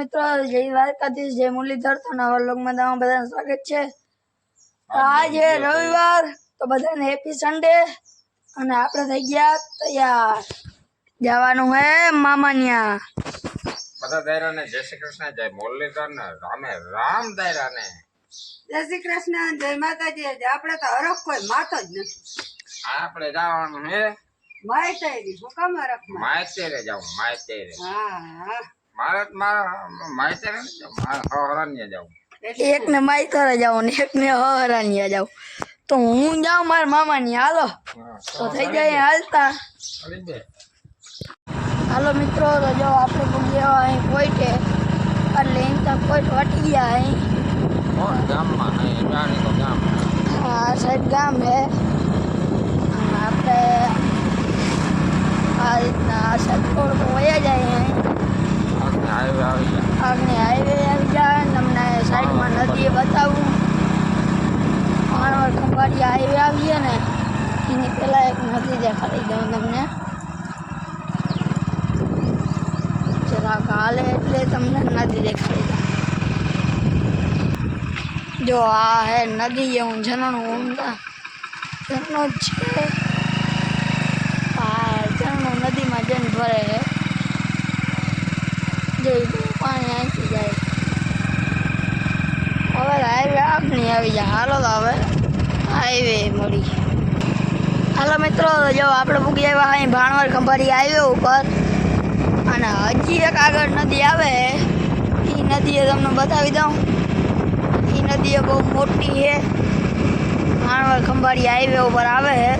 મિત્રો જય દ્વારકાધીશ જય મુરલીધર. તો નવા લોકમાં તમારું બધાનું સ્વાગત છે. આજે રવિવાર તો બધાને હેપી સન્ડે અને આપણે થઈ ગયા તૈયાર. જવાનું હે મામા ન્યા બધા દાયરાને જય શ્રી કૃષ્ણ જય મુરલીધર ને રામે રામ દાયરાને. જય શ્રી કૃષ્ણ જય માતાજી આપણે તો હરખ કોઈ માતો જ નથી. આપણે જવાનું હે. માય શું કામ હરખ માયતેરે જાવ માયતેરે. હા હા. મારે મારા એક ને માઈતરે જાઉં. ને એક ને હરાનિયા જાઉં. તો હું જાઉં મારા મામા ની હાલો તો થઈ જાય હાલતા. હાલો મિત્રો તો જો આપણે પૂગ્યા અહીં પોઈટે એટલે એમ તો પોઈટ વટી ગયા અહીં. ગામમાં? નહીં જાણી ગામ હે છે આપણે આ રીતના આ સાઈડ થોડુંક વયા જાય અહીં. હાઈવે આવી ગયા. આગળ હાઈવે આવી અને તમને સાઈડમાં નદી બતાવું. માણવર ખંભાળિયા હાઈવે આવીએ ને એની પહેલાં એક નદી દેખાડી દઉં તમને. જરાક હાલે એટલે તમને નદી દેખાડી જો આ હે નદી એવું ઝરણું ઊંડા ઝરણો જ છે. આ ઝરણું નદીમાં જઈને ભરે છે જો ઈ બધું પાણી અહીંથી જાય હવે હાઈવે આપણી આવી જાય હાલો હવે હાઈવે મળી હાલો મિત્રો જો આપણે પૂગી આવ્યા અહીં ભાણવર ખંભારી હાઈવે ઉપર અને હજી એક આગળ નદી આવે એ નદીએ તમને બતાવી દઉં એ નદીએ બહુ મોટી છે ભાણવર ખંભારી હાઈવે ઉપર આવે છે.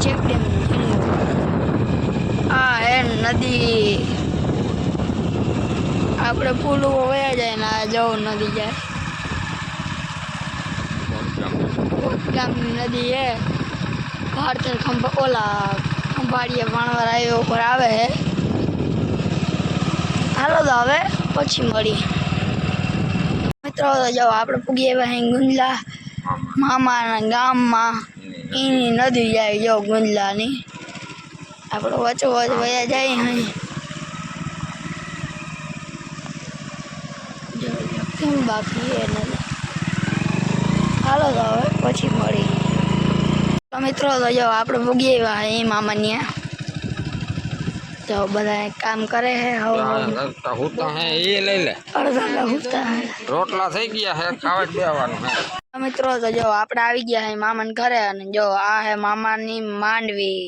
ચેક ડેમ આ હે નદી આપણે પુલ વયા જાય ને આ જવું નદી જાય ગામની નદી છે ભારતીય ખંભા ઓલા ખંભાળીએ ભાણવર હાઈવે ઉપર આવે છે હાલો તો હવે પછી મળી મિત્રો તો જો આપણે પૂગી આવ્યા અહીં ગુંજલા મામાના ગામમાં એની નદી જાય જો ગુંજલાની આપણે વચ્ચે વચ્ચે વયા જાય અહીં જો જો કેમ બાકી એ નદી હાલો તો હવે પછી મળી તો મિત્રો તો જો આપણે ભોગી આવ્યા અહીં મામાની તો બધા કામ કરે છે હવે હું તો હે એ લઈ લે અડધા હુતા હે રોટલા થઈ ગયા હે ખાવા જ બેવાનું હે તો મિત્રો તો જો આપણે આવી ગયા હે મામાને ઘરે અને જો આ હે મામાની માંડવી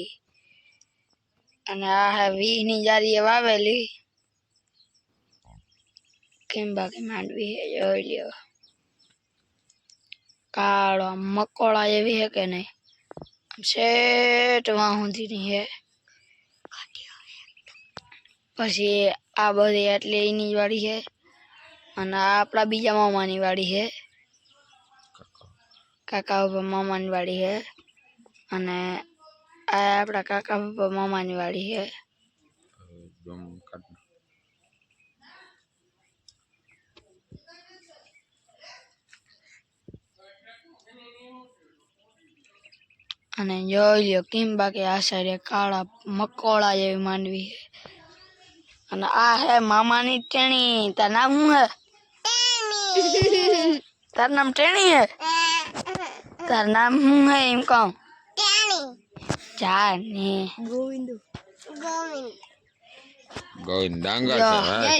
અને આ હે વીહની જારીએ વાવેલી કેમ બાકી માંડવી હે જોઈ લ્યો કાળો મકોળા એવી હે કે નહીં? શેઠ વાહુંધીની હે. પછી આ બધી એટલે એની વાડી છે અને આપણા બીજા મામાની વાડી છે કાકા બાપા મામાની વાડી છે અને આ આપણા કાકા બાપા મામાની વાડી છે અને જોઈ લ્યો કેમ બાકી આ સાઈડે કાળા મકોળા જેવી માંડવી છે. અને આ હે મામાની ટેણી. તાર નામ શું હે? તાર નામ ટેણી હે? તાર નામ શું હે એમ કહું? જા ને ગોવિંદ ડાંગર જો.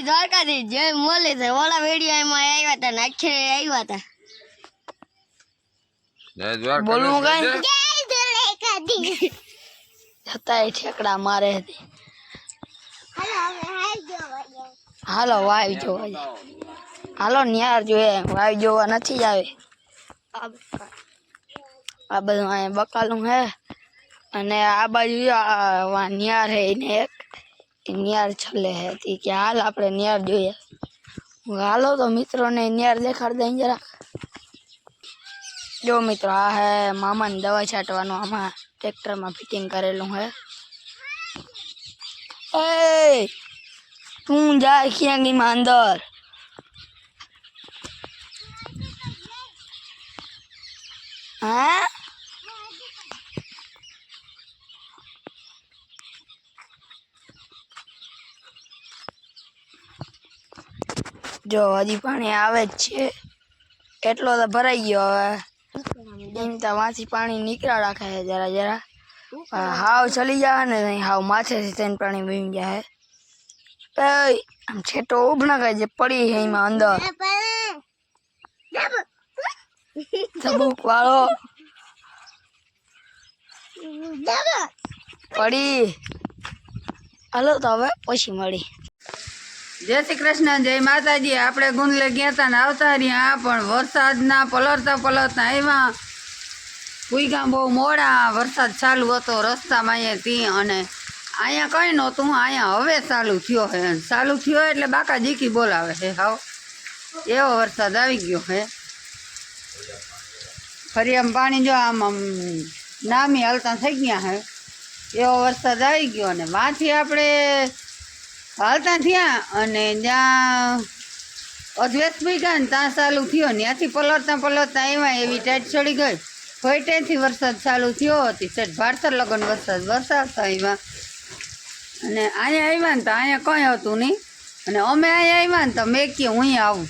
દ્વારકાથી જય મોલી છે. ઓલા વીડિયો એમાં આવ્યા હતા ને આવ્યા હતા જય દ્વારકા બોલવું કઈ? છતાંય ઠેકડા મારે હતી હાલો વાવ જોવા જાય હાલો ન્યાર જોઈએ વાવ જોવા નથી આવે આ બધું અહીંયા બકાલું હે. અને આ બાજુ જો આ વા ન્યાર હે એને એક. ન્યાર છલે હે. તી કે હાલ આપણે ન્યાર જોઈએ. હાલો તો મિત્રોને ન્યાર દેખાડ દઈ જરાક જો મિત્રો આ હે મામાને દવા છાંટવાનું આમાં. ટ્રેક્ટરમાં ફિટિંગ કરેલું હે એ તું જાય ક્યાં ગઈ માં અંદર હા જો હજી પાણી આવે જ છે એટલો તો ભરાઈ ગયો હવે એમ તો માંથી પાણી નીકળ્યા રાખે છે જરા જરા પણ હાવ ચલી જાય ને નહીં હાવ માથેથી થઈને પાણી વીમ જાય એ આમ છેટો ઉભ ના કરે જે પડી છે એમાં અંદર ચબુક વાળો પડી હાલો તો હવે પછી મળી જય શ્રી કૃષ્ણ જય માતાજી આપણે ગુંદલે ગયા હતા ને આવતા રહ્યા પણ વરસાદના પલળતા પલળતા આવ્યા ભૂઈગા બહુ મોડા વરસાદ ચાલુ હતો, રસ્તામાં અહીંયા ત્યાં અને અહીંયા કંઈ નહોતું, અહીંયા હવે ચાલુ થયો હે. ચાલુ થયો એટલે બાકા જીકી બોલાવે છે હાવ. એવો વરસાદ આવી ગયો હે. ફરી આમ પાણી જો આમ આમ નામી હાલતા થઈ ગયા હે. એવો વરસાદ આવી ગયો અને વાંથી આપણે હાલતા થયા અને જ્યાં અદ્વૈત ગયા ને ત્યાં ચાલુ થયો ને ત્યાંથી પલળતા પલળતા એમાં એવી ટાઈટ ચડી ગઈ. ફઈ ત્યાંથી વરસાદ ચાલુ થયો હતી સેઠ ભારતર લગન વરસાદ વરસાદ આવ્યા અને અહીંયા આવ્યા ને તો અહીંયા કંઈ હતું નહીં. અને અમે અહીંયા આવ્યા ને તો મેં કે હું આવું.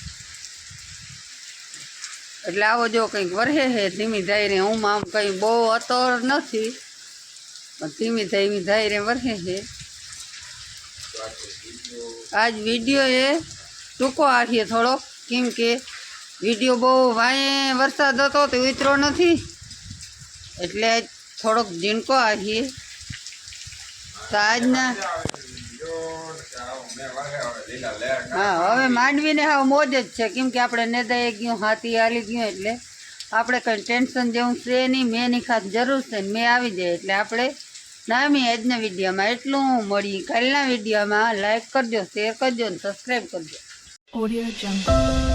એટલે આવો જો કંઈક વરહે છે, ધીમી ધાઈરે હું આમ કંઈ બહુ અતર નથી, પણ ધીમી ધીમી ધાઈરે વરહે છે. આજ વીડિયો એ ટૂંકો આખીએ થોડો કેમ કે વીડિયો બહુ વાંયે વરસાદ હતો તો ઉતરો નથી. એટલે આજ થોડોક ઝીણકો આખીએ તો આજના હા હવે માંડવીને હાવ મોજ જ છે કેમ કે આપણે નેદાએ ગયું હાથી હાલી ગયું એટલે આપણે કંઈ ટેન્શન જેવું છે નહીં મેં ની ખાસ જરૂર છે ને મેં આવી જાય એટલે આપણે નામી આજના વિડીયોમાં એટલું મળી કાલના વિડીયોમાં લાઈક કરજો શેર કરજો ને સબસ્ક્રાઈબ કરજો Audio Jungle.